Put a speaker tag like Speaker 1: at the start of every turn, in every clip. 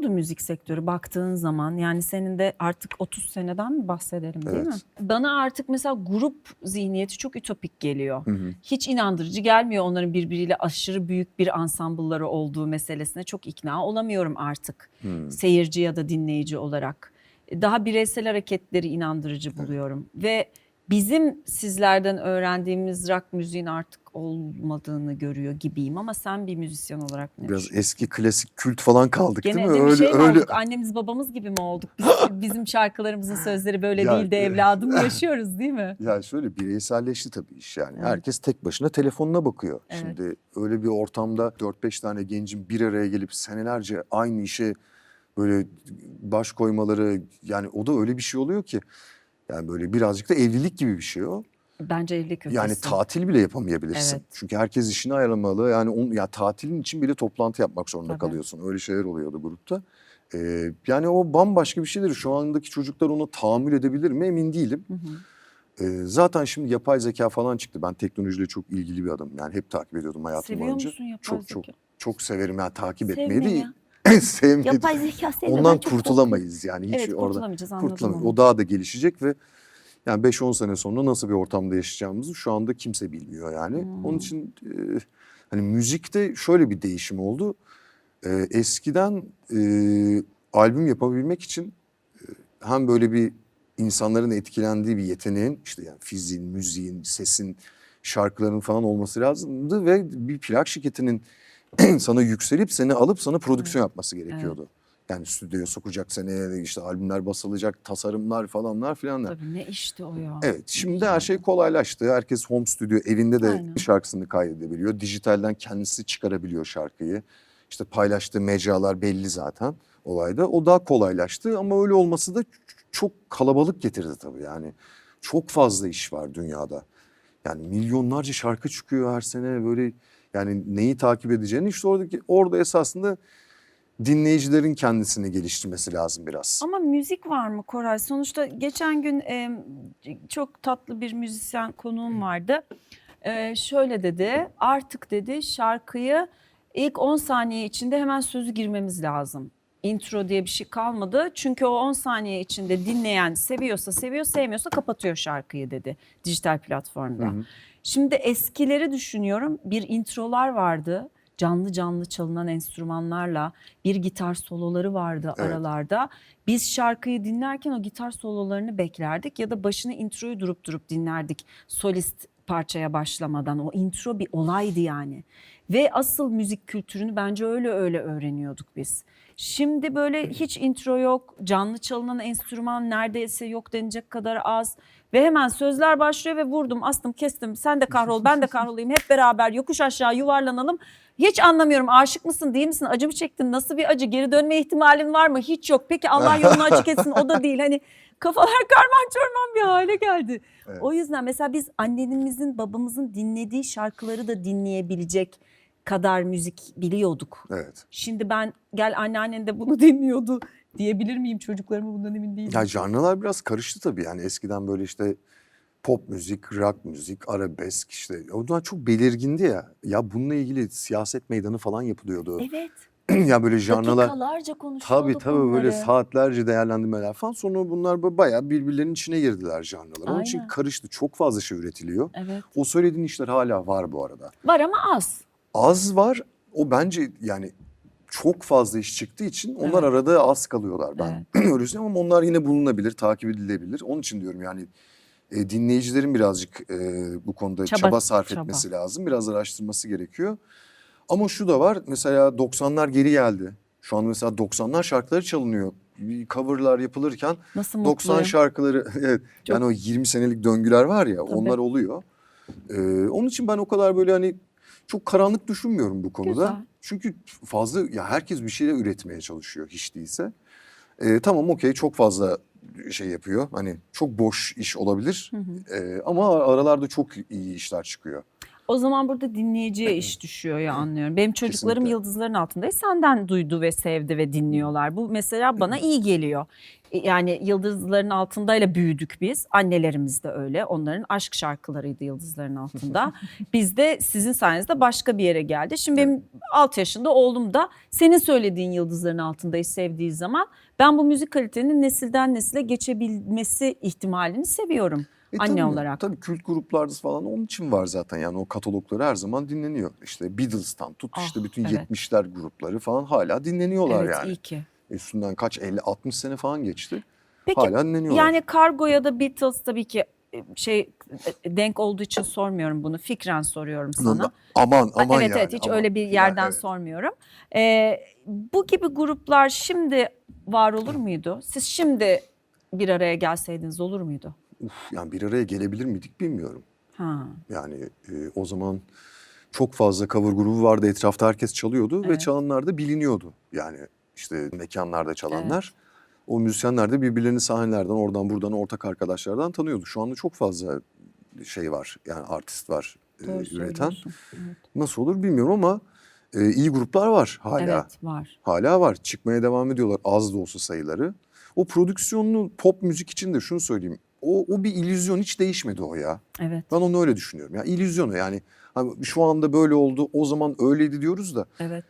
Speaker 1: oldu müzik sektörü baktığın zaman? Yani senin de artık 30 seneden mi bahsedelim değil
Speaker 2: Evet.
Speaker 1: mi? Bana artık mesela grup zihniyeti çok ütopik geliyor.
Speaker 2: Hı hı.
Speaker 1: Hiç inandırıcı gelmiyor onların birbiriyle aşırı büyük bir ansambılları olduğu meselesine çok ikna olamıyorum artık.
Speaker 2: Hı.
Speaker 1: Seyirci ya da dinleyici olarak. Daha bireysel hareketleri inandırıcı buluyorum. Ve bizim sizlerden öğrendiğimiz rock müziğin artık olmadığını görüyor gibiyim ama sen bir müzisyen olarak ne
Speaker 2: Biraz eski klasik kült falan kaldık
Speaker 1: Gene
Speaker 2: değil
Speaker 1: de
Speaker 2: mi?
Speaker 1: bir
Speaker 2: Öyle
Speaker 1: şey mi
Speaker 2: öyle.
Speaker 1: olduk? Annemiz babamız gibi mi olduk? Biz, bizim şarkılarımızın sözleri böyle
Speaker 2: Ya,
Speaker 1: değil de
Speaker 2: e,
Speaker 1: evladım yaşıyoruz değil mi?
Speaker 2: Ya şöyle bireyselleşti tabii iş yani.
Speaker 1: Evet.
Speaker 2: Herkes tek başına telefonuna bakıyor.
Speaker 1: Evet.
Speaker 2: Şimdi öyle bir ortamda 4-5 tane gencin bir araya gelip senelerce aynı işe böyle baş koymaları yani o da öyle bir şey oluyor ki yani böyle birazcık da evlilik gibi bir şey o.
Speaker 1: Bence evlilik ötesi.
Speaker 2: Yani tatil bile yapamayabilirsin.
Speaker 1: Evet.
Speaker 2: Çünkü herkes işini ayarlamalı. Yani on, ya tatilin için bile toplantı yapmak zorunda
Speaker 1: Tabii.
Speaker 2: kalıyorsun. Öyle şeyler oluyordu grupta. Ee, yani o bambaşka bir şeydir. Şu andaki çocuklar onu tahammül edebilir mi emin değilim.
Speaker 1: Hı hı.
Speaker 2: Ee, zaten şimdi yapay zeka falan çıktı. Ben teknolojiyle çok ilgili bir adamım. Yani hep takip ediyordum hayatım
Speaker 1: Seviyor
Speaker 2: boyunca.
Speaker 1: musun yapay
Speaker 2: çok
Speaker 1: zeka?
Speaker 2: çok çok severim yani takip
Speaker 1: Sevme
Speaker 2: etmeyi de
Speaker 1: ya.
Speaker 2: sevmeyi.
Speaker 1: Yapay zeka sevme. ben
Speaker 2: Ondan kurtulamayız yani hiç
Speaker 1: Evet
Speaker 2: orada.
Speaker 1: kurtulamayacağız
Speaker 2: Kurtulamayız.
Speaker 1: onu.
Speaker 2: O daha da gelişecek ve yani 5-10 sene sonra nasıl bir ortamda yaşayacağımızı şu anda kimse bilmiyor yani.
Speaker 1: Hmm.
Speaker 2: Onun için e, hani müzikte şöyle bir değişim oldu. E, eskiden e, albüm yapabilmek için e, hem böyle bir insanların etkilendiği bir yeteneğin işte yani fiziğin, müziğin, sesin, şarkıların falan olması lazımdı ve bir plak şirketinin sana yükselip seni alıp sana prodüksiyon yapması gerekiyordu. Yani stüdyoya sokacak seni işte albümler basılacak, tasarımlar falanlar filanlar.
Speaker 1: Tabii ne işti o ya.
Speaker 2: Evet şimdi her şey kolaylaştı. Herkes home stüdyo evinde de
Speaker 1: Aynen.
Speaker 2: şarkısını kaydedebiliyor. Dijitalden kendisi çıkarabiliyor şarkıyı. İşte paylaştığı mecralar belli zaten olayda. O daha kolaylaştı ama öyle olması da çok kalabalık getirdi tabii yani. Çok fazla iş var dünyada. Yani milyonlarca şarkı çıkıyor her sene böyle yani neyi takip edeceğini işte oradaki orada esasında dinleyicilerin kendisini geliştirmesi lazım biraz.
Speaker 1: Ama müzik var mı Koray? Sonuçta geçen gün e, çok tatlı bir müzisyen konuğum vardı. E, şöyle dedi, artık dedi şarkıyı ilk 10 saniye içinde hemen sözü girmemiz lazım. Intro diye bir şey kalmadı. Çünkü o 10 saniye içinde dinleyen seviyorsa seviyor, sevmiyorsa kapatıyor şarkıyı dedi dijital platformda.
Speaker 2: Hı hı.
Speaker 1: Şimdi eskileri düşünüyorum. Bir introlar vardı. Canlı canlı çalınan enstrümanlarla bir gitar soloları vardı
Speaker 2: Evet.
Speaker 1: aralarda. Biz şarkıyı dinlerken o gitar sololarını beklerdik ya da başını introyu durup durup dinlerdik solist parçaya başlamadan. O intro bir olaydı yani. Ve asıl müzik kültürünü bence öyle öyle öğreniyorduk biz. Şimdi böyle hiç intro yok, canlı çalınan enstrüman neredeyse yok denecek kadar az. Ve hemen sözler başlıyor ve vurdum, astım, kestim. Sen de kahrol, ben de kahrolayım. Hep beraber yokuş aşağı yuvarlanalım. Hiç anlamıyorum. Aşık mısın, değil misin? Acı mı çektin? Nasıl bir acı? Geri dönme ihtimalin var mı? Hiç yok. Peki Allah yolunu açık etsin. O da değil. Hani kafalar karman çorman bir hale geldi.
Speaker 2: Evet.
Speaker 1: O yüzden mesela biz annemizin, babamızın dinlediği şarkıları da dinleyebilecek kadar müzik biliyorduk.
Speaker 2: Evet.
Speaker 1: Şimdi ben gel anneannen de bunu dinliyordu diyebilir miyim çocuklarıma bundan emin değilim.
Speaker 2: Ya janrlar biraz karıştı tabii yani eskiden böyle işte pop müzik, rock müzik, arabesk işte onlar çok belirgindi ya. Ya bununla ilgili siyaset meydanı falan yapılıyordu.
Speaker 1: Evet.
Speaker 2: ya böyle janrlar
Speaker 1: Dakikalarca konuşuyorduk
Speaker 2: tabii tabii böyle
Speaker 1: bunları.
Speaker 2: saatlerce değerlendirmeler falan sonra bunlar ba- bayağı birbirlerinin içine girdiler janrlar. Onun için karıştı. Çok fazla şey üretiliyor.
Speaker 1: Evet.
Speaker 2: O söylediğin işler hala var bu arada.
Speaker 1: Var ama az.
Speaker 2: Az var. O bence yani çok fazla iş çıktığı için onlar
Speaker 1: Evet.
Speaker 2: arada az kalıyorlar. Ben öyle düşünüyorum ama onlar yine bulunabilir, takip edilebilir. Onun için diyorum yani e, dinleyicilerin birazcık e, bu konuda
Speaker 1: Çaba-
Speaker 2: çaba, sarf
Speaker 1: çaba.
Speaker 2: etmesi lazım. Biraz araştırması gerekiyor. Ama şu da var mesela 90'lar geri geldi. Şu an mesela 90'lar şarkıları çalınıyor. Bir Coverlar yapılırken
Speaker 1: Nasıl
Speaker 2: 90
Speaker 1: mutluyum.
Speaker 2: şarkıları evet
Speaker 1: Çok-
Speaker 2: yani o 20 senelik döngüler var ya onlar oluyor. Ee, onun için ben o kadar böyle hani çok karanlık düşünmüyorum bu konuda.
Speaker 1: Güzel.
Speaker 2: Çünkü fazla ya herkes bir şeyler üretmeye çalışıyor hiç değilse. Ee, tamam okey çok fazla şey yapıyor. Hani çok boş iş olabilir.
Speaker 1: Hı hı.
Speaker 2: Ee, ama aralarda çok iyi işler çıkıyor.
Speaker 1: O zaman burada dinleyiciye iş düşüyor ya anlıyorum. Benim çocuklarım
Speaker 2: Kesinlikle.
Speaker 1: yıldızların altındayız. Senden duydu ve sevdi ve dinliyorlar. Bu mesela bana iyi geliyor. E, Yani yıldızların altındayla büyüdük biz. Annelerimiz de öyle. Onların aşk şarkılarıydı yıldızların altında. biz de sizin sayenizde başka bir yere geldi. Şimdi benim 6 yaşında oğlum da senin söylediğin yıldızların altındayı sevdiği zaman ben bu müzik kalitenin nesilden nesile geçebilmesi ihtimalini seviyorum.
Speaker 2: E
Speaker 1: Anne
Speaker 2: tabii,
Speaker 1: olarak.
Speaker 2: Tabii kült gruplarda falan onun için var zaten yani o katalogları her zaman dinleniyor. İşte Beatles'tan tut
Speaker 1: Ah,
Speaker 2: işte bütün
Speaker 1: evet.
Speaker 2: 70'ler grupları falan hala dinleniyorlar
Speaker 1: evet
Speaker 2: yani.
Speaker 1: iyi ki.
Speaker 2: Üstünden kaç 50-60 sene falan geçti.
Speaker 1: Peki
Speaker 2: hala dinleniyorlar.
Speaker 1: Yani Kargo ya da Beatles tabii ki e, şey e, denk olduğu için sormuyorum bunu. Fikren soruyorum sana.
Speaker 2: Aman aman
Speaker 1: evet
Speaker 2: yani.
Speaker 1: evet hiç
Speaker 2: aman.
Speaker 1: öyle bir
Speaker 2: Yani
Speaker 1: yerden
Speaker 2: evet.
Speaker 1: sormuyorum. Ee, bu gibi gruplar şimdi var olur muydu? Siz şimdi bir araya gelseydiniz olur muydu?
Speaker 2: Uf, yani bir araya gelebilir miydik bilmiyorum.
Speaker 1: Ha.
Speaker 2: Yani e, o zaman çok fazla cover grubu vardı etrafta herkes çalıyordu ve
Speaker 1: Evet.
Speaker 2: çalanlar da biliniyordu. Yani işte mekanlarda çalanlar. O müzisyenler de birbirlerini sahnelerden oradan buradan ortak arkadaşlardan tanıyordu. Şu anda çok fazla şey var yani artist var e,
Speaker 1: Doğru
Speaker 2: üreten.
Speaker 1: söylüyorsun. Evet.
Speaker 2: Nasıl olur bilmiyorum ama e, iyi gruplar var hala.
Speaker 1: evet var.
Speaker 2: Hala var. Çıkmaya devam ediyorlar az da olsa sayıları. O prodüksiyonlu pop müzik için de şunu söyleyeyim. O, o bir illüzyon hiç değişmedi o ya.
Speaker 1: Evet.
Speaker 2: Ben onu öyle düşünüyorum. Ya illüzyonu yani hani şu anda böyle oldu o zaman öyleydi diyoruz da.
Speaker 1: Evet.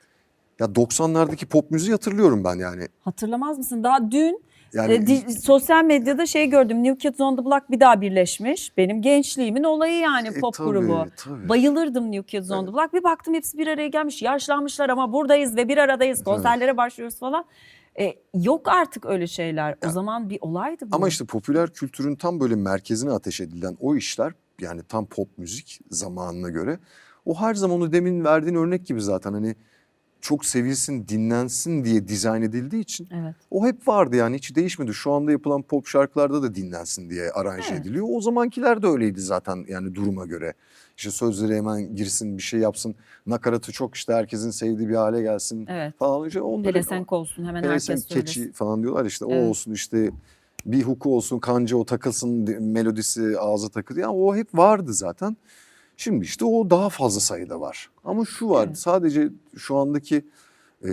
Speaker 2: Ya 90'lardaki pop müziği hatırlıyorum ben yani.
Speaker 1: Hatırlamaz mısın? Daha dün
Speaker 2: Yani
Speaker 1: e, di- sosyal medyada şey gördüm. New Kids on the Block bir daha birleşmiş. Benim gençliğimin olayı yani
Speaker 2: E,
Speaker 1: pop
Speaker 2: tabii,
Speaker 1: grubu.
Speaker 2: tabii.
Speaker 1: Bayılırdım New Kids on the Block. Bir baktım hepsi bir araya gelmiş. Yaşlanmışlar ama buradayız ve bir aradayız. Konserlere başlıyoruz falan. E, yok artık öyle şeyler. O zaman bir olaydı bu.
Speaker 2: Ama işte popüler kültürün tam böyle merkezine ateş edilen o işler yani tam pop müzik zamanına göre o her zaman o demin verdiğin örnek gibi zaten hani çok sevilsin, dinlensin diye dizayn edildiği için
Speaker 1: Evet.
Speaker 2: o hep vardı yani hiç değişmedi. Şu anda yapılan pop şarkılarda da dinlensin diye aranje
Speaker 1: Evet.
Speaker 2: ediliyor. O zamankiler de öyleydi zaten yani duruma göre. İşte sözleri hemen girsin, bir şey yapsın. Nakaratı çok işte herkesin sevdiği bir hale gelsin
Speaker 1: Evet.
Speaker 2: falan. İşte onları,
Speaker 1: Pelesenk olsun hemen
Speaker 2: Pelesenk,
Speaker 1: herkes söylesin.
Speaker 2: keçi falan diyorlar işte o
Speaker 1: Evet.
Speaker 2: olsun işte bir huku olsun kanca o takılsın melodisi ağza takılır. Yani o hep vardı zaten. Şimdi işte o daha fazla sayıda var. Ama şu var
Speaker 1: Evet.
Speaker 2: sadece şu andaki e,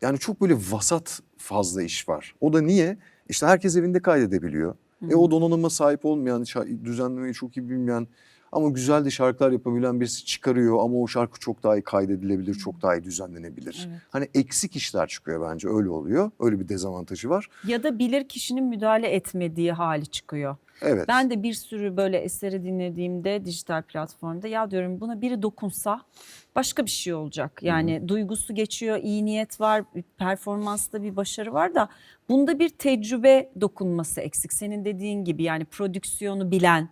Speaker 2: yani çok böyle vasat fazla iş var. O da niye? İşte herkes evinde kaydedebiliyor. E o donanıma sahip olmayan, düzenlemeyi çok iyi bilmeyen ama güzel de şarkılar yapabilen birisi çıkarıyor ama o şarkı çok daha iyi kaydedilebilir, çok daha iyi düzenlenebilir.
Speaker 1: Evet.
Speaker 2: Hani eksik işler çıkıyor bence öyle oluyor. Öyle bir dezavantajı var.
Speaker 1: Ya da bilir kişinin müdahale etmediği hali çıkıyor.
Speaker 2: Evet.
Speaker 1: Ben de bir sürü böyle eseri dinlediğimde dijital platformda ya diyorum buna biri dokunsa başka bir şey olacak. Yani duygusu geçiyor, iyi niyet var, performansta bir başarı var da bunda bir tecrübe dokunması eksik. Senin dediğin gibi yani prodüksiyonu bilen,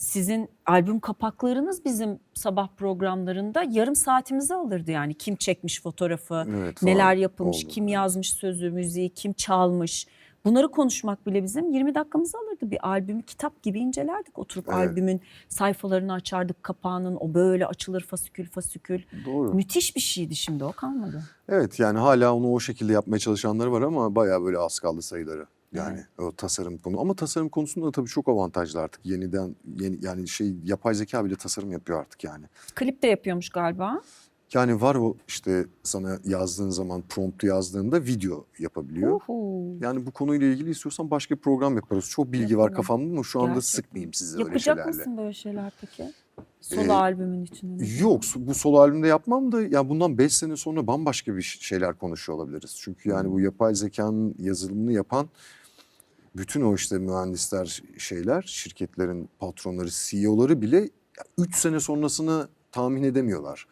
Speaker 1: sizin albüm kapaklarınız bizim sabah programlarında yarım saatimizi alırdı yani. Kim çekmiş fotoğrafı,
Speaker 2: Evet,
Speaker 1: neler yapılmış,
Speaker 2: oldu.
Speaker 1: kim yazmış sözü, müziği, kim çalmış. Bunları konuşmak bile bizim 20 dakikamızı alırdı. Bir albümü kitap gibi incelerdik. Oturup
Speaker 2: Evet.
Speaker 1: albümün sayfalarını açardık, kapağının o böyle açılır fasikül fasikül.
Speaker 2: Doğru.
Speaker 1: Müthiş bir şeydi şimdi o kalmadı.
Speaker 2: Evet yani hala onu o şekilde yapmaya çalışanları var ama bayağı böyle az kaldı sayıları. Yani o tasarım konu ama tasarım konusunda da tabii çok avantajlı artık. Yeniden yeni yani şey yapay zeka bile tasarım yapıyor artık yani.
Speaker 1: Klip de yapıyormuş galiba.
Speaker 2: Yani var o işte sana yazdığın zaman promptu yazdığında video yapabiliyor.
Speaker 1: Uhu.
Speaker 2: Yani bu konuyla ilgili istiyorsan başka bir program yaparız. Çok bilgi var kafamda ama şu anda
Speaker 1: Gerçekten.
Speaker 2: sıkmayayım sizi öyle
Speaker 1: Yapacak
Speaker 2: şeylerle.
Speaker 1: mısın böyle şeyler peki? Solo
Speaker 2: Ee,
Speaker 1: albümün içinde.
Speaker 2: Yok bu solo albümde yapmam da ya bundan 5 sene sonra bambaşka bir şeyler konuşuyor olabiliriz. Çünkü yani bu yapay zekanın yazılımını yapan bütün o işte mühendisler şeyler, şirketlerin patronları, CEO'ları bile 3 sene sonrasını tahmin edemiyorlar.